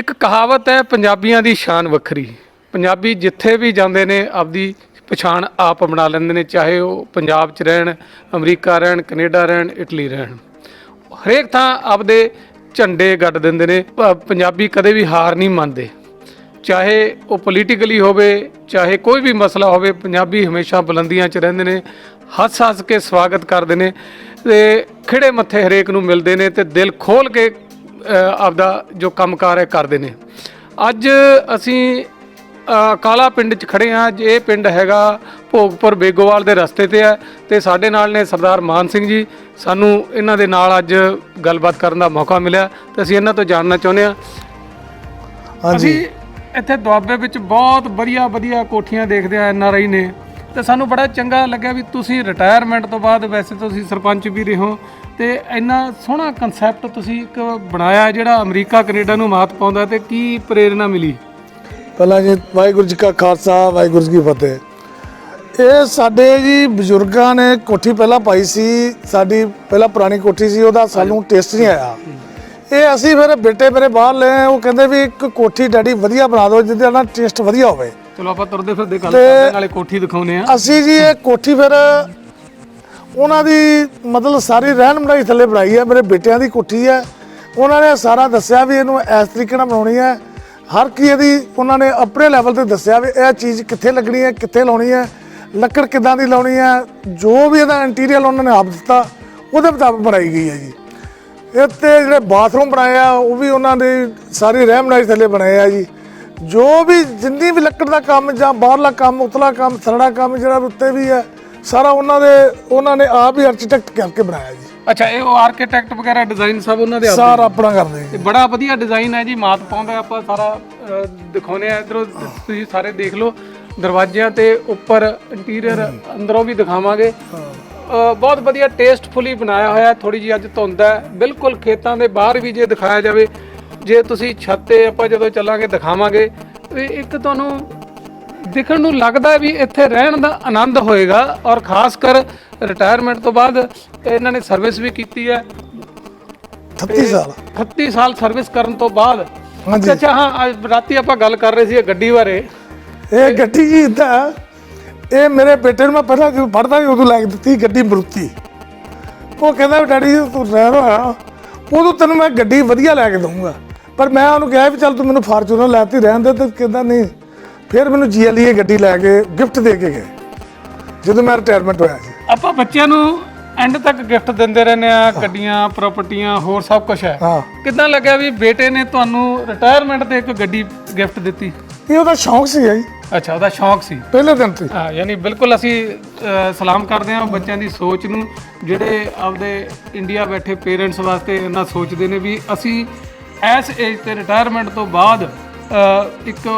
ਇੱਕ ਕਹਾਵਤ ਹੈ, ਪੰਜਾਬੀਆਂ ਦੀ ਸ਼ਾਨ ਵੱਖਰੀ। ਪੰਜਾਬੀ ਜਿੱਥੇ ਵੀ ਜਾਂਦੇ ਨੇ, ਆਪਦੀ ਪਛਾਣ ਆਪ ਬਣਾ ਲੈਂਦੇ ਨੇ, ਚਾਹੇ ਉਹ ਪੰਜਾਬ 'ਚ ਰਹਿਣ, ਅਮਰੀਕਾ ਰਹਿਣ, ਕੈਨੇਡਾ ਰਹਿਣ, ਇਟਲੀ ਰਹਿਣ। ਹਰੇਕ ਥਾਂ ਆਪਦੇ ਝੰਡੇ ਗੱਡ ਦਿੰਦੇ ਨੇ। ਪੰਜਾਬੀ ਕਦੇ ਵੀ ਹਾਰ ਨਹੀਂ ਮੰਨਦੇ। ਚਾਹੇ ਉਹ ਪੋਲੀਟੀਕਲੀ ਹੋਵੇ, ਚਾਹੇ ਕੋਈ ਵੀ ਮਸਲਾ ਹੋਵੇ, ਪੰਜਾਬੀ ਹਮੇਸ਼ਾ ਬੁਲੰਦੀਆਂ 'ਚ ਰਹਿੰਦੇ ਨੇ ਹੱਸ ਹੱਸ ਕੇ ਸਵਾਗਤ ਕਰਦੇ ਨੇ ਤੇ ਖਿੜੇ ਮੱਥੇ ਹਰੇਕ ਨੂੰ ਮਿਲਦੇ ਨੇ ਤੇ ਦਿਲ ਖੋਲ ਕੇ ਆਪਦਾ ਜੋ ਕੰਮਕਾਰ ਹੈ ਕਰਦੇ ਨੇ। ਅੱਜ ਅਸੀਂ ਕਾਲਾ ਪਿੰਡ 'ਚ ਖੜੇ ਹਾਂ। ਅੱਜ ਇਹ ਪਿੰਡ ਹੈਗਾ ਭੋਗਪੁਰ ਬੇਗੋਵਾਲ ਦੇ ਰਸਤੇ ਤੇ ਹੈ ਤੇ ਸਾਡੇ ਨਾਲ ਨੇ ਸਰਦਾਰ ਮਾਨ ਸਿੰਘ ਜੀ। ਸਾਨੂੰ ਇਹਨਾਂ ਦੇ ਨਾਲ ਅੱਜ ਗੱਲਬਾਤ ਕਰਨ ਦਾ ਮੌਕਾ ਮਿਲਿਆ। ਤੇ ਅਸੀਂ ਇਹਨਾਂ ਤੋਂ ਜਾਣਨਾ ਚਾਹੁੰਦੇ ਹਾਂ। ਹਾਂਜੀ। ਅਸੀਂ ਇੱਥੇ ਦੁਆਬੇ ਵਿੱਚ ਬਹੁਤ ਵਧੀਆ ਵਧੀਆ ਕੋਠੀਆਂ ਦੇਖਦੇ ਆ ਐਨ ਆਰ ਆਈ ਨੇ। ਤੇ ਸਾਨੂੰ ਬੜਾ ਚੰਗਾ ਲੱਗਿਆ ਵੀ ਤੁਸੀਂ ਰਿਟਾਇਰਮੈਂਟ ਤੋਂ ਬਾਅਦ ਵੈਸੇ ਤੁਸੀਂ ਸਰਪੰਚ ਵੀ ਰਹੇ ਹੋ। ਤੇ ਇੰਨਾ ਸੋਹਣਾ ਕਨਸੈਪਟ ਤੁਸੀਂ ਇੱਕ ਬਣਾਇਆ ਜਿਹੜਾ ਅਮਰੀਕਾ ਕੈਨੇਡਾ ਨੂੰ ਮਾਤ ਪਾਉਂਦਾ ਤੇ ਕੀ ਪ੍ਰੇਰਣਾ ਮਿਲੀ? ਪਹਿਲਾਂ ਜੀ ਵਾਹਿਗੁਰੂ ਜੀ ਕਾ ਖਾਲਸਾ ਵਾਹਿਗੁਰੂ ਜੀ ਕੀ ਫਤਿਹ। ਇਹ ਸਾਡੇ ਜੀ ਬਜ਼ੁਰਗਾਂ ਨੇ ਕੋਠੀ ਪਹਿਲਾਂ ਪਾਈ ਸੀ ਸਾਡੀ ਪਹਿਲਾਂ ਪੁਰਾਣੀ ਕੋਠੀ ਸੀ ਉਹਦਾ ਸਾਨੂੰ ਟੇਸਟ ਨਹੀਂ ਆਇਆ। ਇਹ ਅਸੀਂ ਫਿਰ ਬੇਟੇ ਮੇਰੇ ਬਾਹਰ ਲਏ ਉਹ ਕਹਿੰਦੇ ਵੀ ਇੱਕ ਕੋਠੀ ਡੈਡੀ ਵਧੀਆ ਬਣਾ ਦਿਓ ਜਿਹਦੇ ਨਾਲ ਟੇਸਟ ਵਧੀਆ ਹੋਵੇ। ਚਲੋ ਆਪਾਂ ਤੁਰਦੇ ਫਿਰਦੇ ਗੱਲ ਕਰਦੇ ਨਾਲੇ ਕੋਠੀ ਦਿਖਾਉਨੇ ਆ ਅਸੀਂ ਜੀ ਇਹ ਕੋਠੀ ਫਿਰ ਉਹਨਾਂ ਦੀ ਮਤਲਬ ਸਾਰੀ ਰਹਿਣ ਬਣਾਈ ਥੱਲੇ ਬਣਾਈ ਹੈ, ਮੇਰੇ ਬੇਟਿਆਂ ਦੀ ਕੋਠੀ ਹੈ। ਉਹਨਾਂ ਨੇ ਸਾਰਾ ਦੱਸਿਆ ਵੀ ਇਹਨੂੰ ਇਸ ਤਰੀਕੇ ਨਾਲ ਬਣਾਉਣੀ ਹੈ। ਹਰ ਕੀ ਇਹਦੀ ਉਹਨਾਂ ਨੇ ਆਪਣੇ ਲੈਵਲ ਤੇ ਦੱਸਿਆ ਵੀ ਇਹ ਚੀਜ਼ ਕਿੱਥੇ ਲੱਗਣੀ ਹੈ, ਕਿੱਥੇ ਲਾਉਣੀ ਹੈ, ਲੱਕੜ ਕਿੱਦਾਂ ਦੀ ਲਾਉਣੀ ਹੈ, ਜੋ ਵੀ ਇਹਦਾ ਇੰਟੀਰੀਅਰ ਉਹਨਾਂ ਨੇ ਆਪ ਦਿੱਤਾ, ਉਹਦੇ ਮੁਤਾਬਕ ਬਣਾਈ ਗਈ ਹੈ ਜੀ। ਇੱਥੇ ਜਿਹੜੇ ਬਾਥਰੂਮ ਬਣਾਏ ਆ, ਉਹ ਵੀ ਉਹਨਾਂ ਨੇ ਸਾਰੀ ਰਹਿਣ ਥੱਲੇ ਬਣਾਏ ਆ ਜੀ। ਜੋ ਵੀ ਜਿੰਨੀ ਵੀ ਲੱਕੜ ਦਾ ਕੰਮ ਜਾਂ ਬਾਹਰਲਾ ਕੰਮ ਉਤਲਾ ਕੰਮ ਥਰੜਾ ਕੰਮ ਜਿਹੜਾ ਉੱਤੇ ਵੀ ਹੈ ਸਾਰਾ ਉਹਨਾਂ ਦੇ ਉਹਨਾਂ ਨੇ ਆਪ ਹੀ ਆਰਕੀਟੈਕਟ ਕਰਕੇ ਬਣਾਇਆ ਜੀ। ਅੱਛਾ ਇਹ ਉਹ ਆਰਕੀਟੈਕਟ ਵਗੈਰਾ ਡਿਜ਼ਾਈਨ ਸਭ ਉਹਨਾਂ ਦੇ ਆਪ ਸਾਰਾ ਆਪਣਾ ਕਰਦੇ ਤੇ ਬੜਾ ਵਧੀਆ ਡਿਜ਼ਾਈਨ ਹੈ ਜੀ ਮਾਤ ਪਾਉਂਦਾ ਆਪਾਂ ਸਾਰਾ ਅ, ਦਿਖਾਉਂਦੇ ਆ ਇਧਰੋਂ ਤੁਸੀਂ ਸਾਰੇ ਦੇਖ ਲਓ ਦਰਵਾਜ਼ਿਆਂ ਤੇ ਉੱਪਰ ਇੰਟੀਰੀਅਰ ਅੰਦਰੋਂ ਵੀ ਦਿਖਾਵਾਂਗੇ। ਬਹੁਤ ਵਧੀਆ ਟੇਸਟਫੁਲੀ ਬਣਾਇਆ ਹੋਇਆ ਥੋੜੀ ਜੀ ਅੱਜ ਧੁੰਦ ਹੈ ਬਿਲਕੁਲ ਖੇਤਾਂ ਦੇ ਬਾਹਰ ਵੀ ਜੇ ਦਿਖਾਇਆ ਜਾਵੇ ਜੇ ਤੁਸੀਂ ਛੱਤ ਤੇ ਆਪਾਂ ਜਦੋਂ ਚੱਲਾਂਗੇ ਦਿਖਾਵਾਂਗੇ ਵੀ ਇੱਕ ਤੁਹਾਨੂੰ ਦਿਖਣ ਨੂੰ ਲੱਗਦਾ ਵੀ ਇੱਥੇ ਰਹਿਣ ਦਾ ਆਨੰਦ ਹੋਏਗਾ ਔਰ ਖਾਸ ਕਰ ਰਿਟਾਇਰਮੈਂਟ ਤੋਂ ਬਾਅਦ ਇਹਨਾਂ ਨੇ ਸਰਵਿਸ ਵੀ ਕੀਤੀ ਹੈ। 38 ਸਾਲ। 38 ਸਾਲ ਸਰਵਿਸ ਕਰਨ ਤੋਂ ਬਾਅਦ ਹਾਂਜੀ। ਅੱਛਾ ਹਾਂ ਅੱਜ ਰਾਤੀ ਆਪਾਂ ਗੱਲ ਕਰ ਰਹੇ ਸੀ ਇਹ ਗੱਡੀ ਬਾਰੇ। ਇਹ ਗੱਡੀ ਜੀ ਇਦਾਂ ਇਹ ਮੇਰੇ ਬੇਟੇ ਨੂੰ ਮੈਂ ਪਹਿਲਾਂ ਜਦੋਂ ਪੜਦਾ ਸੀ ਉਦੋਂ ਲੈ ਕੇ ਦਿੱਤੀ ਗੱਡੀ ਮਰੂਤੀ। ਉਹ ਕਹਿੰਦਾ ਵੀ ਡੈਡੀ ਜੀ ਤੂੰ ਰਹਿ ਰਹਾ ਉਦੋਂ ਤੈਨੂੰ ਮੈਂ ਗੱਡੀ ਵਧੀਆ ਲੈ ਕੇ ਦਊਂਗਾ। ਪਰ ਮੈਂ ਉਹਨੂੰ ਕਿਹਾ ਵੀ ਚੱਲ ਤੂੰ ਮੈਨੂੰ ਫਾਰਚੂਨਰ ਲੈਤੀ ਰਹਿਣ ਦੇ। ਤੇ ਕਹਿੰਦਾ ਨਹੀਂ ਫਿਰ ਮੈਨੂੰ ਜੀਐਲਈ ਗੱਡੀ ਲੈ ਕੇ ਗਿਫਟ ਦੇ ਕੇ ਗਏ ਜਦੋਂ ਮੈਂ ਰਿਟਾਇਰਮੈਂਟ ਹੋਇਆ ਸੀ। ਆਪਾਂ ਬੱਚਿਆਂ ਨੂੰ ਐਂਡ ਤੱਕ ਗਿਫਟ ਦਿੰਦੇ ਰਹਿੰਦੇ ਆ ਗੱਡੀਆਂ ਪ੍ਰਾਪਰਟੀਆਂ ਹੋਰ ਸਭ ਕੁਝ ਹੈ। ਹਾਂ। ਕਿੱਦਾਂ ਲੱਗਿਆ ਵੀ ਬੇਟੇ ਨੇ ਤੁਹਾਨੂੰ ਰਿਟਾਇਰਮੈਂਟ ਤੇ ਇੱਕ ਗੱਡੀ ਗਿਫਟ ਦਿੱਤੀ? ਇਹ ਉਹਦਾ ਸ਼ੌਂਕ ਸੀ ਜੀ। ਅੱਛਾ ਉਹਦਾ ਸ਼ੌਂਕ ਸੀ। ਪਹਿਲੇ ਦਿਨ ਤੋਂ ਹੀ। ਯਾਨੀ ਬਿਲਕੁਲ ਅਸੀਂ ਸਲਾਮ ਕਰਦੇ ਹਾਂ ਬੱਚਿਆਂ ਦੀ ਸੋਚ ਨੂੰ ਜਿਹੜੇ ਆਪਦੇ ਇੰਡੀਆ ਬੈਠੇ ਪੇਰੈਂਟਸ ਵਾਸਤੇ ਇਹਨਾਂ ਸੋਚਦੇ ਨੇ ਵੀ ਅਸੀਂ ਐਸ ਏਜ ਤੇ ਰਿਟਾਇਰਮੈਂਟ ਤੋਂ ਬਾਅਦ ਇੱਕ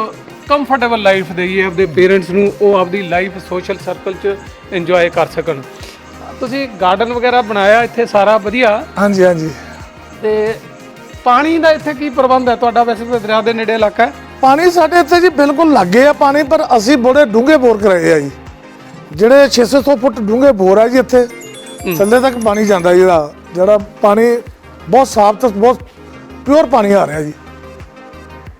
ਕੰਫਰਟੇਬਲ ਲਾਈਫ ਦੇਈਏ ਆਪਦੇ ਪੇਰੈਂਟਸ ਨੂੰ ਉਹ ਆਪਦੀ ਲਾਈਫ ਸੋਸ਼ਲ ਸਰਕਲ 'ਚ ਇੰਜੋਏ ਕਰ ਸਕਣ। ਤੁਸੀਂ ਗਾਰਡਨ ਵਗੈਰਾ ਬਣਾਇਆ ਇੱਥੇ ਸਾਰਾ ਵਧੀਆ? ਹਾਂਜੀ ਹਾਂਜੀ। ਤੇ ਪਾਣੀ ਦਾ ਇੱਥੇ ਕੀ ਪ੍ਰਬੰਧ ਹੈ? ਤੁਹਾਡਾ ਵੈਸੇ ਤਾਂ ਦਰਿਆ ਦੇ ਨੇੜੇ ਇਲਾਕਾ ਹੈ। ਪਾਣੀ ਸਾਡੇ ਇੱਥੇ ਜੀ ਬਿਲਕੁਲ ਲੱਗੇ ਆ ਪਾਣੀ ਪਰ ਅਸੀਂ ਬੜੇ ਡੂੰਘੇ ਬੋਰ ਕਰਾਏ ਆ ਜੀ। ਜਿਹੜੇ 600 ਫੁੱਟ ਡੂੰਘੇ ਬੋਰ ਆ ਜੀ ਇੱਥੇ ਥੱਲੇ ਤੱਕ ਪਾਣੀ ਜਾਂਦਾ ਜਿਹੜਾ ਜਿਹੜਾ ਪਾਣੀ ਬਹੁਤ ਸਾਫ਼ ਤੇ ਬਹੁਤ ਪਿਓਰ ਪਾਣੀ ਆ ਰਿਹਾ ਜੀ।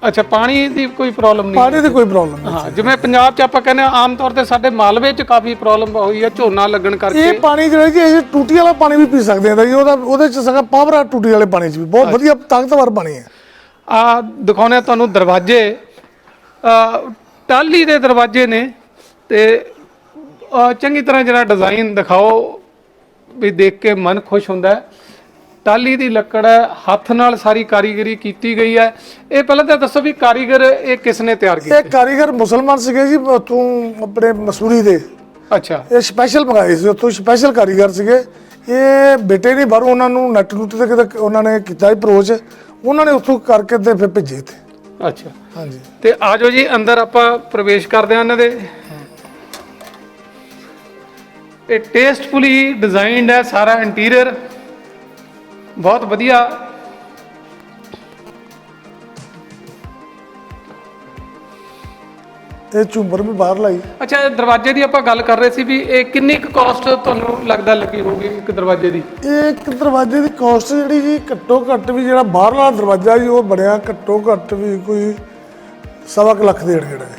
ਅੱਛਾ ਪਾਣੀ ਦੀ ਕੋਈ ਪ੍ਰੋਬਲਮ ਨਹੀਂ ਪਾਣੀ ਦੀ ਕੋਈ ਪ੍ਰੋਬਲਮ ਨਹੀਂ ਹਾਂ ਜਿਵੇਂ ਪੰਜਾਬ 'ਚ ਆਪਾਂ ਕਹਿੰਦੇ ਆ ਆਮ ਤੌਰ ਤੇ ਸਾਡੇ ਮਾਲਵੇ 'ਚ ਕਾਫੀ ਪ੍ਰੋਬਲਮ ਹੋਈ ਹੈ ਝੋਨਾ ਲੱਗਣ ਕਰਕੇ। ਇਹ ਪਾਣੀ ਜਿਹੜਾ ਜੀ ਇਹ ਟੂਟੀ ਵਾਲਾ ਪਾਣੀ ਵੀ ਪੀ ਸਕਦੇ ਆ ਜੀ ਉਹਦਾ ਉਹਦੇ ਚ ਸਗਾ ਪਾਵਰ ਆ ਟੂਟੀ ਵਾਲੇ ਪਾਣੀ ਚ ਵੀ। ਬਹੁਤ ਵਧੀਆ ਤਾਕਤਵਰ ਪਾਣੀ ਹੈ। ਆ ਦਿਖਾਉਣੇ ਤੁਹਾਨੂੰ ਦਰਵਾਜ਼ੇ। ਆ ਟਾਲੀ ਦੇ ਦਰਵਾਜ਼ੇ ਨੇ ਤੇ ਚੰਗੀ ਤਰ੍ਹਾਂ ਜਿਹੜਾ ਡਿਜ਼ਾਈਨ ਦਿਖਾਓ ਵੀ ਦੇਖ ਕੇ ਮਨ ਖੁਸ਼ ਹੁੰਦਾ ਹੈ। ਟਾਲੀ ਦੀ ਲੱਕੜ ਹੈ ਹੱਥ ਨਾਲ ਸਾਰੀ ਕਾਰੀਗਰੀ ਕੀਤੀ ਗਈ ਹੈ। ਇਹ ਪਹਿਲਾਂ ਤਾਂ ਦੱਸੋ ਵੀ ਕਾਰੀਗਰ ਇਹ ਕਿਸ ਨੇ ਤਿਆਰ ਕੀਤਾ? ਇਹ ਕਾਰੀਗਰ ਮੁਸਲਮਾਨ ਸੀਗੇ ਜੀ ਤੂੰ ਆਪਣੇ ਮਸੂਰੀ ਦੇ। ਅੱਛਾ। ਇਹ ਸਪੈਸ਼ਲ ਮੰਗਾਏ ਸੀ ਉੱਥੋਂ ਸਪੈਸ਼ਲ ਕਾਰੀਗਰ ਸੀਗੇ। ਇਹ ਬੇਟੇ ਨਹੀਂ ਬਾਹਰੋਂ ਉਹਨਾਂ ਨੂੰ ਨੈਟ ਨੂਟ ਤੇ ਕਿਤੇ ਉਹਨਾਂ ਨੇ ਕੀਤਾ ਅਪਰੋਚ ਉਹਨਾਂ ਨੇ ਉੱਥੋਂ ਕਰਕੇ ਤੇ ਫਿਰ ਭੇਜੇ ਤੇ ਅੱਛਾ। ਹਾਂਜੀ। ਤੇ ਆਜੋ ਜੀ ਅੰਦਰ ਆਪਾਂ ਪ੍ਰਵੇਸ਼ ਕਰਦੇ ਹਾਂ ਇਹਨਾਂ ਦੇ। ਇਹ ਟੇਸਟਫੁਲੀ ਡਿਜ਼ਾਈਨਡ ਹੈ ਸਾਰਾ ਇੰਟੀਰੀਅਰ ਬਹੁਤ ਵਧੀਆ। ਇਹ ਝੂਮਰ ਵੀ ਬਾਹਰ ਲਾਈ। ਅੱਛਾ ਦਰਵਾਜ਼ੇ ਦੀ ਆਪਾਂ ਗੱਲ ਕਰ ਰਹੇ ਸੀ ਵੀ ਇਹ ਕਿੰਨੀ ਕੁ ਕਾਸਟ ਤੁਹਾਨੂੰ ਲੱਗਦਾ ਲੱਗੀ ਹੋਊਗੀ ਇੱਕ ਦਰਵਾਜ਼ੇ ਦੀ? ਇਹ ਇੱਕ ਦਰਵਾਜ਼ੇ ਦੀ ਕਾਸਟ ਜਿਹੜੀ ਜੀ ਘੱਟੋ ਘੱਟ ਵੀ ਜਿਹੜਾ ਬਾਹਰਲਾ ਦਰਵਾਜ਼ਾ ਜੀ ਉਹ ਬਣਿਆ ਘੱਟੋ ਘੱਟ ਵੀ ਕੋਈ ਸਵਾ ਕੁ ਲੱਖ ਦੇ ਢੇੜ ਹੈ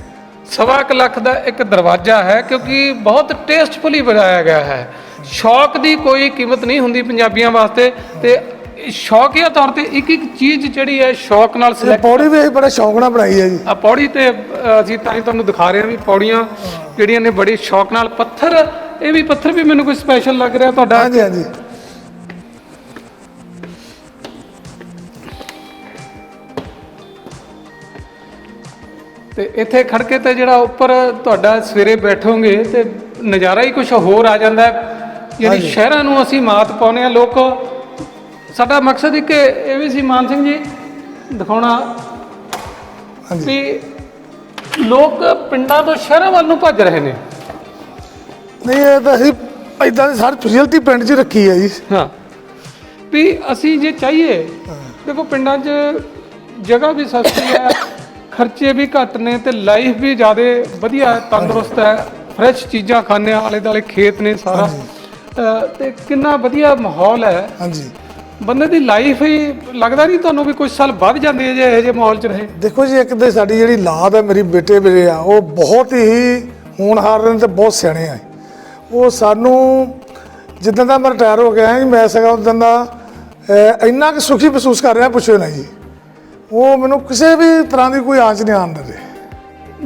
ਸਵਾ ਕੁ ਲੱਖ ਦਾ ਇੱਕ ਦਰਵਾਜ਼ਾ ਹੈ ਕਿਉਂਕਿ ਬਹੁਤ ਟੇਸਟਫੁਲੀ ਬਣਾਇਆ ਗਿਆ ਹੈ। ਸ਼ੌਕ ਦੀ ਕੋਈ ਕੀਮਤ ਨਹੀਂ ਹੁੰਦੀ ਪੰਜਾਬੀਆਂ ਵਾਸਤੇ ਤੇ ਸ਼ੌਕੀਆ ਤੌਰ ਤੇ ਇੱਕ ਇੱਕ ਚੀਜ਼ ਜਿਹੜੀ ਹੈ ਸ਼ੌਕ ਨਾਲ ਸਿਲੈਕਟ ਪੌੜੀ ਵੀ ਬੜੇ ਸ਼ੌਂਕ ਨਾਲ ਬਣਾਈ ਹੈ ਜੀ। ਆ ਪੌੜੀ ਤੇ ਅਸੀਂ ਤਾਂ ਹੀ ਤੁਹਾਨੂੰ ਦਿਖਾ ਰਹੇ ਹਾਂ ਵੀ ਪੌੜੀਆਂ ਜਿਹੜੀਆਂ ਨੇ ਬੜੀ ਸ਼ੌਕ ਨਾਲ ਪੱਥਰ ਇਹ ਵੀ ਪੱਥਰ ਵੀ ਮੈਨੂੰ ਕੋਈ ਸਪੈਸ਼ਲ ਲੱਗ ਰਿਹਾ ਤੁਹਾਡਾ। ਹਾਂਜੀ ਹਾਂਜੀ। ਤੇ ਇੱਥੇ ਖੜਕੇ ਤੇ ਜਿਹੜਾ ਉੱਪਰ ਤੁਹਾਡਾ ਸਵੇਰੇ ਬੈਠੋਗੇ ਤੇ ਨਜ਼ਾਰਾ ਹੀ ਕੁਝ ਹੋਰ ਆ ਜਾਂਦਾ ਹੈ। ਹਾਂਜੀ। ਸ਼ਹਿਰਾਂ ਨੂੰ ਅਸੀਂ ਮਾਤ ਪਾਉਨੇ ਆ ਲੋਕ ਸਾਡਾ ਮਕਸਦ ਇੱਕ ਇਹ ਵੀ ਸੀ ਮਾਨ ਸਿੰਘ ਜੀ ਦਿਖਾਉਣਾ ਹਾਂਜੀ। ਵੀ ਲੋਕ ਪਿੰਡਾਂ ਤੋਂ ਸ਼ਹਿਰਾਂ ਵੱਲ ਨੂੰ ਭੱਜ ਰਹੇ ਨੇ। ਨਹੀਂ ਇਹ ਤਾਂ ਅਸੀਂ ਇਦਾਂ ਦੀ ਸਾਰੀ ਫੈਸਿਲਿਟੀ ਪਿੰਡ 'ਚ ਰੱਖੀ ਹੈ ਜੀ। ਹਾਂ। ਵੀ ਅਸੀਂ ਜੇ ਚਾਹੀਏ ਦੇਖੋ ਪਿੰਡਾਂ 'ਚ ਜਗ੍ਹਾ ਵੀ ਸਸਤੀ ਹੈ ਖਰਚੇ ਵੀ ਘੱਟ ਨੇ ਤੇ ਲਾਈਫ ਵੀ ਜ਼ਿਆਦਾ ਵਧੀਆ ਹੈ ਤੰਦਰੁਸਤ ਹੈ ਫਰੈਸ਼ ਚੀਜ਼ਾਂ ਖਾਂਦੇ ਹਾਂ ਆਲੇ ਦੁਆਲੇ ਖੇਤ ਨੇ ਸਾਰਾ। ਤੇ ਕਿੰਨਾ ਵਧੀਆ ਮਾਹੌਲ ਹੈ। ਹਾਂਜੀ। ਬੰਦੇ ਦੀ ਲਾਈਫ ਹੀ ਲੱਗਦਾ ਨਹੀਂ ਤੁਹਾਨੂੰ ਵੀ ਕੁਝ ਸਾਲ ਵੱਧ ਜਾਂਦੀ ਹੈ ਜੇ ਇਹੋ ਜਿਹੇ ਮਾਹੌਲ 'ਚ ਰਹੇ। ਦੇਖੋ ਜੀ ਇੱਕ ਤੇ ਸਾਡੀ ਜਿਹੜੀ ਲਾਦ ਹੈ ਮੇਰੀ ਬੇਟੇ ਮੇਰੇ ਆ ਉਹ ਬਹੁਤ ਹੀ ਹੋਣਹਾਰ ਨੇ ਤੇ ਬਹੁਤ ਸਿਆਣੇ ਆ ਉਹ ਸਾਨੂੰ ਜਿੱਦਾਂ ਦਾ ਮੈਂ ਰਿਟਾਇਰ ਹੋ ਗਿਆ ਜੀ ਮੈਂ ਸਗਾ ਉਦੋਂ ਦਾ ਇੰਨਾ ਕਿ ਸੁਖੀ ਮਹਿਸੂਸ ਕਰ ਰਿਹਾ ਪੁੱਛੋ ਨਾ ਜੀ। ਉਹ ਮੈਨੂੰ ਕਿਸੇ ਵੀ ਤਰ੍ਹਾਂ ਦੀ ਕੋਈ ਆਂਚ ਨਹੀਂ ਆਉਣ ਦਿੰਦੇ।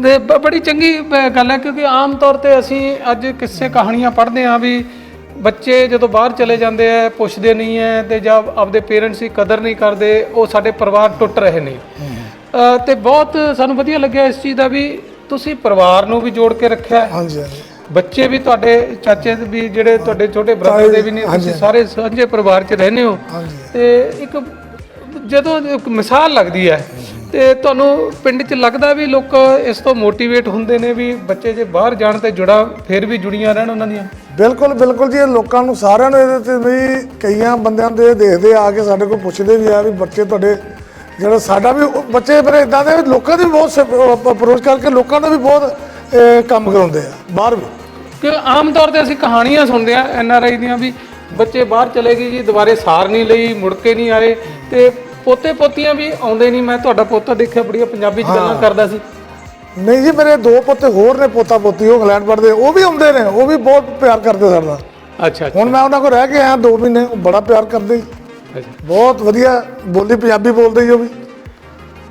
ਦੇ ਬੜੀ ਚੰਗੀ ਗੱਲ ਹੈ ਕਿਉਂਕਿ ਆਮ ਤੌਰ ਤੇ ਅਸੀਂ ਅੱਜ ਕਿਸੇ ਕਹਾਣੀਆਂ ਪੜ੍ਹਦੇ ਹਾਂ ਵੀ ਬੱਚੇ ਜਦੋਂ ਬਾਹਰ ਚਲੇ ਜਾਂਦੇ ਆ ਪੁੱਛਦੇ ਨਹੀਂ ਐ ਤੇ ਜਾਂ ਆਪਦੇ ਪੇਰੈਂਟਸ ਦੀ ਕਦਰ ਨਹੀਂ ਕਰਦੇ ਉਹ ਸਾਡੇ ਪਰਿਵਾਰ ਟੁੱਟ ਰਹੇ ਨੇ। ਤੇ ਬਹੁਤ ਸਾਨੂੰ ਵਧੀਆ ਲੱਗਿਆ ਇਸ ਚੀਜ਼ ਦਾ ਵੀ ਤੁਸੀਂ ਪਰਿਵਾਰ ਨੂੰ ਵੀ ਜੋੜ ਕੇ ਰੱਖਿਆ। ਹਾਂਜੀ ਹਾਂਜੀ। ਬੱਚੇ ਵੀ ਤੁਹਾਡੇ ਚਾਚੇ ਵੀ ਜਿਹੜੇ ਤੁਹਾਡੇ ਛੋਟੇ ਬ੍ਰਦਰ ਦੇ ਵੀ ਨੇ ਤੁਸੀਂ ਸਾਰੇ ਸਾਂਝੇ ਪਰਿਵਾਰ 'ਚ ਰਹਿੰਦੇ ਹੋ। ਤੇ ਇੱਕ ਜਦੋਂ ਇੱਕ ਮਿਸਾਲ ਲੱਗਦੀ ਹੈ ਤੇ ਤੁਹਾਨੂੰ ਪਿੰਡ 'ਚ ਲੱਗਦਾ ਵੀ ਲੋਕ ਇਸ ਤੋਂ ਮੋਟੀਵੇਟ ਹੁੰਦੇ ਨੇ ਵੀ ਬੱਚੇ ਜੇ ਬਾਹਰ ਜਾਣ ਤੇ ਜੁੜਾ ਫਿਰ ਵੀ ਜੁੜੀਆਂ ਰਹਿਣ ਉਹਨਾਂ ਦੀਆਂ? ਬਿਲਕੁਲ ਬਿਲਕੁਲ ਜੀ ਇਹ ਲੋਕਾਂ ਨੂੰ ਸਾਰਿਆਂ ਨੂੰ ਇਹਦੇ ਤੇ ਵੀ ਕਈਆਂ ਬੰਦਿਆਂ ਦੇ ਦੇਖਦੇ ਆ ਕੇ ਸਾਡੇ ਕੋਲ ਪੁੱਛਦੇ ਵੀ ਆ ਵੀ ਬੱਚੇ ਤੁਹਾਡੇ ਜਿਹੜਾ ਸਾਡਾ ਵੀ ਬੱਚੇ ਫਿਰ ਇਦਾਂ ਦੇ ਲੋਕਾਂ ਦੇ ਬਹੁਤ ਅਪਰੋਚ ਕਰਕੇ ਲੋਕਾਂ ਦਾ ਵੀ ਬਹੁਤ ਕੰਮ ਕਰਾਉਂਦੇ ਆ ਬਾਹਰ ਵੀ। ਕਿ ਆਮ ਤੌਰ ਤੇ ਅਸੀਂ ਕਹਾਣੀਆਂ ਸੁਣਦੇ ਆ ਐਨ ਆਰ ਆਈ ਦੀਆਂ ਵੀ ਬੱਚੇ ਬਾਹਰ ਚਲੇ ਗਏ ਜੀ ਦੁਬਾਰੇ ਸਾਰ ਨਹੀਂ ਲਈ ਮੁੜ ਕੇ ਨਹੀਂ ਆਏ ਤੇ ਪੋਤੇ ਪੋਤੀਆਂ ਵੀ ਆਉਂਦੇ ਨਹੀਂ। ਮੈਂ ਤੁਹਾਡਾ ਪੋਤਾ ਦੇਖਿਆ ਬੜੀਆਂ ਪੰਜਾਬੀ ਚ ਗੱਲਾਂ ਕਰਦਾ ਸੀ। ਨਹੀਂ ਜੀ ਮੇਰੇ ਦੋ ਪੁੱਤੇ ਹੋਰ ਨੇ ਪੋਤਾ ਪੋਤੀ ਉਹ ਇੰਗਲੈਂਡ ਪੜ੍ਹਦੇ ਉਹ ਵੀ ਆਉਂਦੇ ਨੇ ਉਹ ਵੀ ਬਹੁਤ ਪਿਆਰ ਕਰਦੇ ਸਾਡਾ ਅੱਛਾ ਹੁਣ ਮੈਂ ਉਹਨਾਂ ਕੋਲ ਰਹਿ ਕੇ ਆਇਆ 2 ਮਹੀਨੇ ਉਹ ਬੜਾ ਪਿਆਰ ਕਰਦੇ। ਬਹੁਤ ਵਧੀਆ ਬੋਲੀ ਪੰਜਾਬੀ ਬੋਲਦੇ ਜੀ ਉਹ ਵੀ।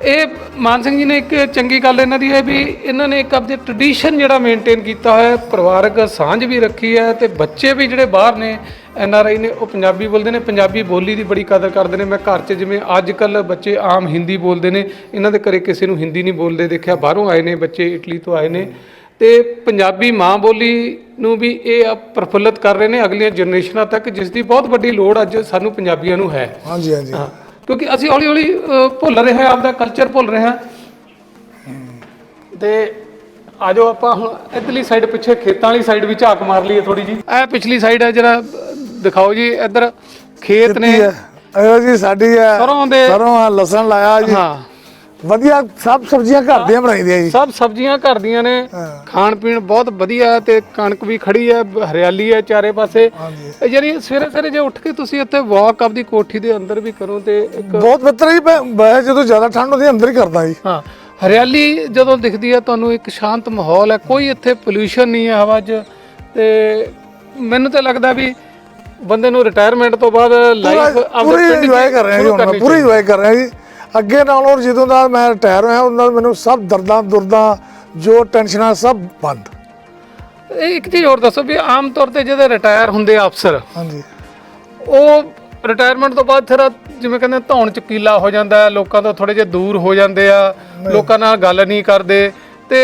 ਇਹ ਮਾਨ ਸਿੰਘ ਜੀ ਨੇ ਇੱਕ ਚੰਗੀ ਗੱਲ ਇਹਨਾਂ ਦੀ ਹੈ ਵੀ ਇਹਨਾਂ ਨੇ ਇੱਕ ਆਪਦੇ ਟ੍ਰੈਡੀਸ਼ਨ ਜਿਹੜਾ ਮੇਨਟੇਨ ਕੀਤਾ ਹੋਇਆ ਪਰਿਵਾਰਕ ਸਾਂਝ ਵੀ ਰੱਖੀ ਹੈ ਤੇ ਬੱਚੇ ਵੀ ਜਿਹੜੇ ਬਾਹਰ ਨੇ ਐਨ ਆਰ ਆਈ ਨੇ ਉਹ ਪੰਜਾਬੀ ਬੋਲਦੇ ਨੇ ਪੰਜਾਬੀ ਬੋਲੀ ਦੀ ਬੜੀ ਕਦਰ ਕਰਦੇ ਨੇ। ਮੈਂ ਘਰ 'ਚ ਜਿਵੇਂ ਅੱਜ ਕੱਲ ਬੱਚੇ ਆਮ ਹਿੰਦੀ ਬੋਲਦੇ ਨੇ ਇਹਨਾਂ ਦੇ ਘਰੇ ਕਿਸੇ ਨੂੰ ਹਿੰਦੀ ਨਹੀਂ ਬੋਲਦੇ ਦੇਖਿਆ ਬਾਹਰੋਂ ਆਏ ਨੇ ਬੱਚੇ ਇਟਲੀ ਤੋਂ ਆਏ ਨੇ। ਤੇ ਪੰਜਾਬੀ ਮਾਂ ਬੋਲੀ ਨੂੰ ਵੀ ਇਹ ਪ੍ਰਫੁੱਲਤ ਕਰ ਰਹੇ ਨੇ ਅਗਲੀਆਂ ਜਨਰੇਸ਼ਨਾਂ ਤੱਕ ਜਿਸ ਦੀ ਬਹੁਤ ਵੱਡੀ ਲੋੜ ਅੱਜ ਸਾਨੂੰ ਪੰਜਾਬੀਆਂ ਨੂੰ ਹੈ। ਹਾਂਜੀ ਹਾਂਜੀ। ਕਿਉਂਕਿ ਅਸੀਂ ਹੌਲੀ ਹੌਲੀ ਭੁੱਲ ਰਹੇ ਹਾਂ ਆਪਦਾ ਕਲਚਰ ਭੁੱਲ ਰਹੇ ਹਾਂ। ਤੇ ਆਜੋ ਆਪਾਂ ਹੁਣ ਇਧਰਲੀ ਸਾਈਡ ਪਿੱਛੇ ਖੇਤਾਂ ਵਾਲੀ ਸਾਈਡ ਵੀ ਝਾਕ ਮਾਰ ਲਈਏ ਥੋੜੀ ਜੀ ਇਹ ਪਿਛਲੀ ਸਾਈਡ ਹੈ ਜਰਾ ਦਿਖਾਓ ਜੀ ਇੱਧਰ ਖੇਤ ਨੇ। ਇਹ ਜੀ ਸਾਡੀ ਹੈ। ਸਰੋਂ ਦੇ ਸਰੋਂ ਆ ਲਸਣ ਲਾਇਆ ਜੀ। ਹਾਂ। ਵਧੀਆ ਸਭ ਸਬਜ਼ੀਆਂ ਘਰ ਦੀਆਂ ਬਣਾਈਦੀਆਂ ਜੀ। ਸਭ ਸਬਜ਼ੀਆਂ ਘਰ ਦੀਆਂ ਨੇ। ਹਾਂ। ਖਾਣ ਪੀਣ ਬਹੁਤ ਵਧੀਆ ਹੈ ਤੇ ਕਣਕ ਵੀ ਖੜੀ ਹੈ ਹਰਿਆਲੀ ਹੈ ਚਾਰੇ ਪਾਸੇ। ਇਹ ਜਿਹੜੀ ਸਵੇਰੇ ਸਵੇਰੇ ਜੇ ਉੱਠ ਕੇ ਤੁਸੀਂ ਇੱਥੇ ਵਾਕ ਆਪਦੀ ਕੋਠੀ ਦੇ ਅੰਦਰ ਵੀ ਕਰੋ ਤੇ ਇੱਕ ਬਹੁਤ ਬਿਹਤਰ ਜੀ ਮੈਂ ਜਦੋਂ ਜ਼ਿਆਦਾ ਠੰਡ ਹੁੰਦੀ ਹੈ, ਅੰਦਰ ਹੀ ਕਰਦਾ ਜੀ। ਹਾਂ। ਹਰਿਆਲੀ ਜਦੋਂ ਦਿਖਦੀ ਹੈ ਤੁਹਾਨੂੰ ਇੱਕ ਸ਼ਾਂਤ ਮਾਹੌਲ ਹੈ। ਕੋਈ ਇੱਥੇ ਪੋਲੂਸ਼ਨ ਨਹੀਂ ਹੈ ਹਵਾ 'ਚ ਤੇ ਮੈਨੂੰ ਤਾਂ ਲੱਗਦਾ ਵੀ ਬੰਦੇ ਨੂੰ ਰਿਟਾਇਰਮੈਂਟ ਤੋਂ ਬਾਅਦ ਲਾਈਫ ਪੂਰੀ ਇੰਜੋਏ ਕਰ ਰਿਹਾ ਜੀ ਹੁਣ ਮੈਂ ਪੂਰੀ ਇੰਜੋਏ ਕਰ ਰਿਹਾ ਜੀ। ਅੱਗੇ ਨਾਲੋਂ ਜਦੋਂ ਦਾ ਮੈਂ ਰਿਟਾਇਰ ਹੋਇਆ ਉਹਨਾਂ ਨਾਲ ਮੈਨੂੰ ਸਭ ਦਰਦਾਂ ਦੁਰਦਾਂ ਜੋ ਟੈਨਸ਼ਨਾਂ ਸਭ ਬੰਦ। ਇਹ ਇੱਕ ਚੀਜ਼ ਹੋਰ ਦੱਸੋ ਵੀ ਆਮ ਤੌਰ ਤੇ ਜਦੋਂ ਰਿਟਾਇਰ ਹੁੰਦੇ ਆ ਅਫਸਰ ਹਾਂਜੀ। ਉਹ ਰਿਟਾਇਰਮੈਂਟ ਤੋਂ ਬਾਅਦ ਫਿਰ ਜਿਵੇਂ ਕਹਿੰਦੇ ਧੌਣ ਚ ਕੀਲਾ ਹੋ ਜਾਂਦਾ ਹੈ ਲੋਕਾਂ ਤੋਂ ਥੋੜੇ ਜਿਹਾ ਦੂਰ ਹੋ ਜਾਂਦੇ ਆ ਲੋਕਾਂ ਨਾਲ ਗੱਲ ਨਹੀਂ ਕਰਦੇ। ਤੇ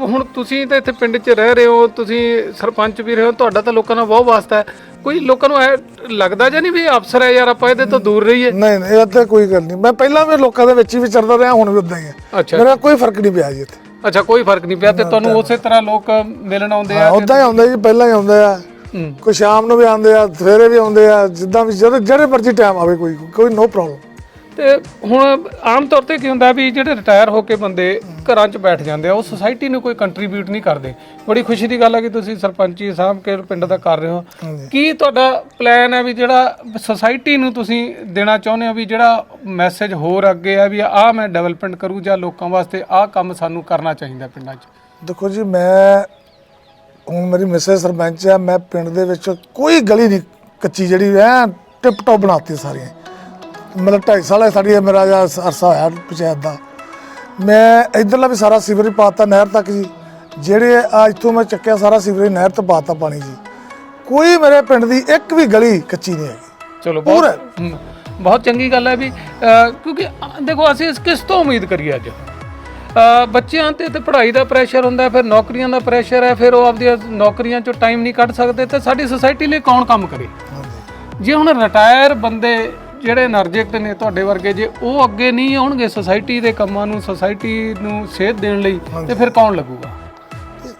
ਹੁਣ ਤੁਸੀਂ ਤਾਂ ਇੱਥੇ ਪਿੰਡ 'ਚ ਰਹਿ ਰਹੇ ਹੋ ਤੁਸੀਂ ਸਰਪੰਚ ਵੀ ਰਹੇ ਹੋ ਤੁਹਾਡਾ ਤਾਂ ਲੋਕਾਂ ਨਾਲ ਬਹੁਤ ਵਾਸਤਾ ਹੈ। ਕੋਈ ਲੋਕਾਂ ਨੂੰ ਲੱਗਦਾ ਜਾਂ ਨਹੀਂ ਵੀ ਅਫਸਰ ਹੈ ਯਾਰ ਆਪਾਂ ਇਹਦੇ ਤੋਂ ਦੂਰ ਰਹੀਏ? ਨਹੀਂ ਨਹੀਂ ਇਹ ਤਾਂ ਕੋਈ ਗੱਲ ਨਹੀਂ। ਮੈਂ ਪਹਿਲਾਂ ਵੀ ਲੋਕਾਂ ਦੇ ਵਿੱਚ ਹੀ ਵਿਚਰਦਾ ਰਿਹਾ ਹੁਣ ਵੀ ਉਦਾਂ ਹੀ ਹੈ। ਮੇਰਾ ਕੋਈ ਫ਼ਰਕ ਨਹੀਂ ਪਿਆ ਜੀ ਇੱਥੇ। ਅੱਛਾ ਕੋਈ ਫ਼ਰਕ ਨਹੀਂ ਪਿਆ ਤੇ ਤੁਹਾਨੂੰ ਉਸੇ ਤਰ੍ਹਾਂ ਲੋਕ ਮਿਲਣ ਆਉਂਦੇ ਆ ਉਦਾਂ ਹੀ ਆਉਂਦੇ ਜੀ ਪਹਿਲਾਂ ਹੀ ਆਉਂਦੇ ਆ। ਕੋਈ ਸ਼ਾਮ ਨੂੰ ਵੀ ਆਉਂਦੇ ਆ ਸਵੇਰੇ ਵੀ ਆਉਂਦੇ ਆ ਜਿੱਦਾਂ ਵੀ ਜਿਹੜੇ ਮਰਜ਼ੀ ਟਾਈਮ ਆਵੇ ਕੋਈ ਕੋਈ ਨੋ ਪ੍ਰੋਬਲਮ ਤੇ ਹੁਣ ਆਮ ਤੌਰ ਤੇ ਕੀ ਹੁੰਦਾ ਵੀ ਜਿਹੜੇ ਰਿਟਾਇਰ ਹੋ ਕੇ ਬੰਦੇ ਘਰਾਂ 'ਚ ਬੈਠ ਜਾਂਦੇ ਆ ਉਹ ਸੁਸਾਇਟੀ ਨੂੰ ਕੋਈ ਕੰਟਰੀਬਿਊਟ ਨਹੀਂ ਕਰਦੇ। ਬੜੀ ਖੁਸ਼ੀ ਦੀ ਗੱਲ ਹੈ ਕਿ ਤੁਸੀਂ ਸਰਪੰਚੀ ਸਾਂਭ ਕੇ ਪਿੰਡ ਦਾ ਕਰ ਰਹੇ ਹੋ। ਕੀ ਤੁਹਾਡਾ ਪਲਾਨ ਹੈ ਵੀ ਜਿਹੜਾ ਸੁਸਾਇਟੀ ਨੂੰ ਤੁਸੀਂ ਦੇਣਾ ਚਾਹੁੰਦੇ ਹੋ ਵੀ ਜਿਹੜਾ ਮੈਸੇਜ ਹੋਰ ਅੱਗੇ ਆ ਵੀ ਆਹ ਮੈਂ ਡਿਵੈਲਪਮੈਂਟ ਕਰੂ ਜਾਂ ਲੋਕਾਂ ਵਾਸਤੇ ਆਹ ਕੰਮ ਸਾਨੂੰ ਕਰਨਾ ਚਾਹੀਦਾ ਪਿੰਡਾਂ 'ਚ? ਦੇਖੋ ਜੀ ਮੈਂ ਹੁਣ ਮੇਰੀ ਮਿਸੇ ਸਰਪੰਚ ਆ ਮੈਂ ਪਿੰਡ ਦੇ ਵਿੱਚ ਕੋਈ ਗਲੀ ਨਹੀਂ ਕੱਚੀ ਜਿਹੜੀ ਐ ਟਿਪ ਟੌਪ ਬਣਾਤੀ ਸਾਰੀਆਂ। ਮਤਲਬ 2.5 ਸਾਲ ਹੈ ਸਾਡੀ ਇਹ ਮੇਰਾ ਜਿਹਾ ਅਰਸਾ ਹੋਇਆ ਪੰਚਾਇਤ ਦਾ। ਮੈਂ ਇਧਰਲਾ ਵੀ ਸਾਰਾ ਸੀਵਰੇਜ ਪਾਤਾ ਨਹਿਰ ਤੱਕ ਜੀ। ਜਿਹੜੇ ਆ ਇੱਥੋਂ ਮੈਂ ਚੱਕਿਆ ਸਾਰਾ ਸੀਵਰੇਜ ਨਹਿਰ ਤੋਂ ਪਾਤਾ ਪਾਣੀ ਜੀ। ਕੋਈ ਮੇਰੇ ਪਿੰਡ ਦੀ ਇੱਕ ਵੀ ਗਲੀ ਕੱਚੀ ਨਹੀਂ ਹੈਗੀ। ਚਲੋ ਬਹੁਤ ਹਮ, ਬਹੁਤ ਚੰਗੀ ਗੱਲ ਹੈ ਵੀ ਕਿਉਂਕਿ ਦੇਖੋ ਅਸੀਂ ਇਸ ਕਿਸ ਤੋਂ ਉਮੀਦ ਕਰੀਏ ਅੱਜ? ਬੱਚਿਆਂ ਤੇ ਤੇ ਪੜ੍ਹਾਈ ਦਾ ਪ੍ਰੈਸ਼ਰ ਹੁੰਦਾ ਹੈ, ਫਿਰ ਨੌਕਰੀਆਂ ਦਾ ਪ੍ਰੈਸ਼ਰ ਹੈ ਫਿਰ ਉਹ ਆਪਦੀਆਂ ਨੌਕਰੀਆਂ ਚੋਂ ਟਾਈਮ ਨਹੀਂ ਕੱਢ ਸਕਦੇ ਤੇ ਸਾਡੀ ਸੁਸਾਇਟੀ ਲਈ ਕੌਣ ਕੰਮ ਕਰੇ? ਜੇ ਹੁਣ ਰਿਟਾਇਰ ਬੰਦੇ ਜਿਹੜੇ ਨਰਜਿਕਟ ਨੇ ਤੁਹਾਡੇ ਵਰਗੇ ਜੇ ਉਹ ਅੱਗੇ ਨਹੀਂ ਆਉਣਗੇ ਸੁਸਾਇਟੀ ਦੇ ਕੰਮਾਂ ਨੂੰ ਸੁਸਾਇਟੀ ਨੂੰ ਸੇਧ ਦੇਣ ਲਈ ਤੇ ਫਿਰ ਕੌਣ ਲੱਗੂਗਾ?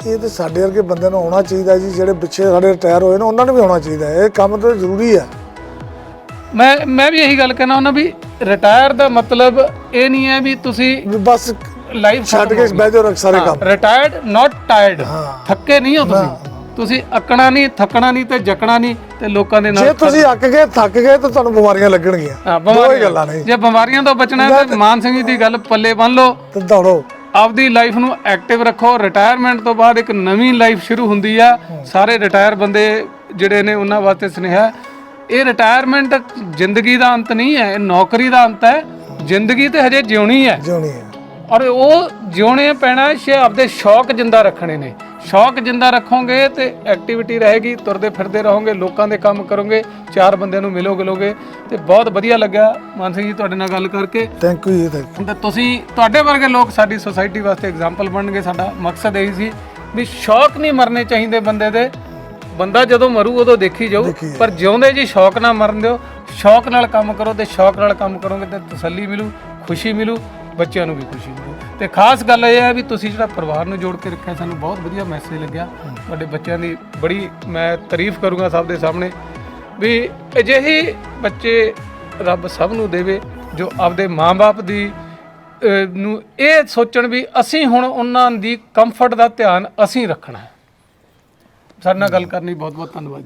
ਇਹ ਤੇ ਸਾਡੇ ਵਰਗੇ ਬੰਦੇ ਨੂੰ ਆਉਣਾ ਚਾਹੀਦਾ ਜੀ ਜਿਹੜੇ ਪਿੱਛੇ ਸਾਡੇ ਰਿਟਾਇਰ ਹੋਏ ਨੇ ਉਹਨਾਂ ਨੂੰ ਵੀ ਆਉਣਾ ਚਾਹੀਦਾ ਇਹ ਕੰਮ ਤਾਂ ਜ਼ਰੂਰੀ ਹੈ। ਮੈਂ ਮੈਂ ਵੀ ਇਹੀ ਗੱਲ ਕਹਿਣਾ ਉਹਨਾਂ ਵੀ ਰਿਟਾਇਰ ਦਾ ਮਤਲਬ ਇਹ ਨਹੀਂ ਹੈ ਵੀ ਤੁਸੀਂ ਬਸ ਲਾਈਫ ਛੱਡ ਕੇ ਬਹਿ ਜਾਓ ਰੱਖ ਸਾਰੇ ਕੰਮ। ਰਿਟਾਇਰਡ ਨਾਟ ਟਾਇਰਡ ਥੱਕੇ ਨਹੀਂ ਹੋ ਤੁਸੀਂ? ਤੁਸੀਂ ਅੱਕਣਾ ਨਹੀਂ ਥੱਕਣਾ ਨਹੀਂ ਤੇ ਜਕਣਾ ਨਹੀਂ ਤੇ ਲੋਕਾਂ ਦੇ ਨਾਲ ਜੇ ਤੁਸੀਂ ਅੱਕ ਗਏ ਥੱਕ ਗਏ ਤਾਂ ਤੁਹਾਨੂੰ ਬਿਮਾਰੀਆਂ ਲੱਗਣਗੀਆਂ। ਹਾਂ, ਕੋਈ ਗੱਲਾਂ ਨਹੀਂ। ਜੇ ਬਿਮਾਰੀਆਂ ਤੋਂ ਬਚਣਾ ਹੈ ਤਾਂ ਮਾਨ ਸਿੰਘ ਜੀ ਦੀ ਗੱਲ ਪੱਲੇ ਬੰਨ ਲਓ। ਤੇ ਦੌੜੋ। ਆਪਦੀ ਲਾਈਫ ਨੂੰ ਐਕਟਿਵ ਰੱਖੋ। ਰਿਟਾਇਰਮੈਂਟ ਤੋਂ ਬਾਅਦ ਇੱਕ ਨਵੀਂ ਲਾਈਫ ਸ਼ੁਰੂ ਹੁੰਦੀ ਆ। ਸਾਰੇ ਰਿਟਾਇਰ ਬੰਦੇ ਜਿਹੜੇ ਨੇ ਉਹਨਾਂ ਵਾਸਤੇ ਸੁਨੇਹਾ ਇਹ ਰਿਟਾਇਰਮੈਂਟ ਜ਼ਿੰਦਗੀ ਦਾ ਅੰਤ ਨਹੀਂ ਹੈ ਇਹ ਨੌਕਰੀ ਦਾ ਅੰਤ ਹੈ। ਜ਼ਿੰਦਗੀ ਤੇ ਹਜੇ ਜਿਉਣੀ ਹੈ। ਜਿਉਣੀ ਹੈ। ਔਰ ਉਹ ਜਿਉਣੇ ਪੈਣਾ ਸ਼ੇ ਆਪਦੇ ਸ਼ੌਕ ਜਿੰਦਾ ਰੱਖਣੇ ਨੇ। ਸ਼ੌਕ ਜਿੰਦਾ ਰੱਖੋਗੇ ਤੇ ਐਕਟੀਵਿਟੀ ਰਹੇਗੀ ਤੁਰਦੇ ਫਿਰਦੇ ਰਹੋਗੇ ਲੋਕਾਂ ਦੇ ਕੰਮ ਕਰੋਗੇ ਚਾਰ ਬੰਦਿਆਂ ਨੂੰ ਮਿਲੋਗੇ ਲੋਗੇ ਤੇ ਬਹੁਤ ਵਧੀਆ ਲੱਗਿਆ। ਮਾਨ ਸਿੰਘ ਜੀ ਤੁਹਾਡੇ ਨਾਲ ਗੱਲ ਕਰਕੇ। ਥੈਂਕ ਯੂ ਜੀ ਥੈਂਕ ਤੇ ਤੁਸੀਂ ਤੁਹਾਡੇ ਵਰਗੇ ਲੋਕ ਸਾਡੀ ਸੁਸਾਇਟੀ ਵਾਸਤੇ ਐਗਜ਼ਾਮਪਲ ਬਣਨਗੇ ਸਾਡਾ ਮਕਸਦ ਇਹੀ ਸੀ ਵੀ ਸ਼ੌਕ ਨਹੀਂ ਮਰਨੇ ਚਾਹੀਦੇ ਬੰਦੇ ਦੇ। ਬੰਦਾ ਜਦੋਂ ਮਰੂ ਉਦੋਂ ਦੇਖੀ ਜਾਊ। ਪਰ ਜਿਉਂਦੇ ਜੀ ਸ਼ੌਕ ਨਾਲ ਮਰਨ ਦਿਓ ਸ਼ੌਕ ਨਾਲ ਕੰਮ ਕਰੋ ਤੇ ਸ਼ੌਕ ਨਾਲ ਕੰਮ ਕਰੋਗੇ ਤੇ ਤਸੱਲੀ ਮਿਲੂ ਖੁਸ਼ੀ ਮਿਲੂ। ਬੱਚਿਆਂ ਨੂੰ ਵੀ ਖੁਸ਼ੀ ਮਿਲੂ ਤੇ ਖਾਸ ਗੱਲ ਇਹ ਹੈ ਵੀ ਤੁਸੀਂ ਜਿਹੜਾ ਪਰਿਵਾਰ ਨੂੰ ਜੋੜ ਕੇ ਰੱਖਿਆ, ਸਾਨੂੰ ਬਹੁਤ ਵਧੀਆ ਮੈਸੇਜ ਲੱਗਿਆ। ਤੁਹਾਡੇ ਬੱਚਿਆਂ ਦੀ ਬੜੀ ਮੈਂ ਤਾਰੀਫ ਕਰੂੰਗਾ ਸਭ ਦੇ ਸਾਹਮਣੇ ਵੀ ਅਜਿਹੇ ਬੱਚੇ ਰੱਬ ਸਭ ਨੂੰ ਦੇਵੇ ਜੋ ਆਪਦੇ ਮਾਂ-ਬਾਪ ਦੀ ਨੂੰ ਇਹ ਸੋਚਣ ਵੀ ਅਸੀਂ ਹੁਣ ਉਹਨਾਂ ਦੀ ਕੰਫਰਟ ਦਾ ਧਿਆਨ ਅਸੀਂ ਰੱਖਣਾ ਹੈ। ਸਾਡੇ ਨਾਲ ਗੱਲ ਕਰਨੀ ਬਹੁਤ ਬਹੁਤ ਧੰਨਵਾਦ।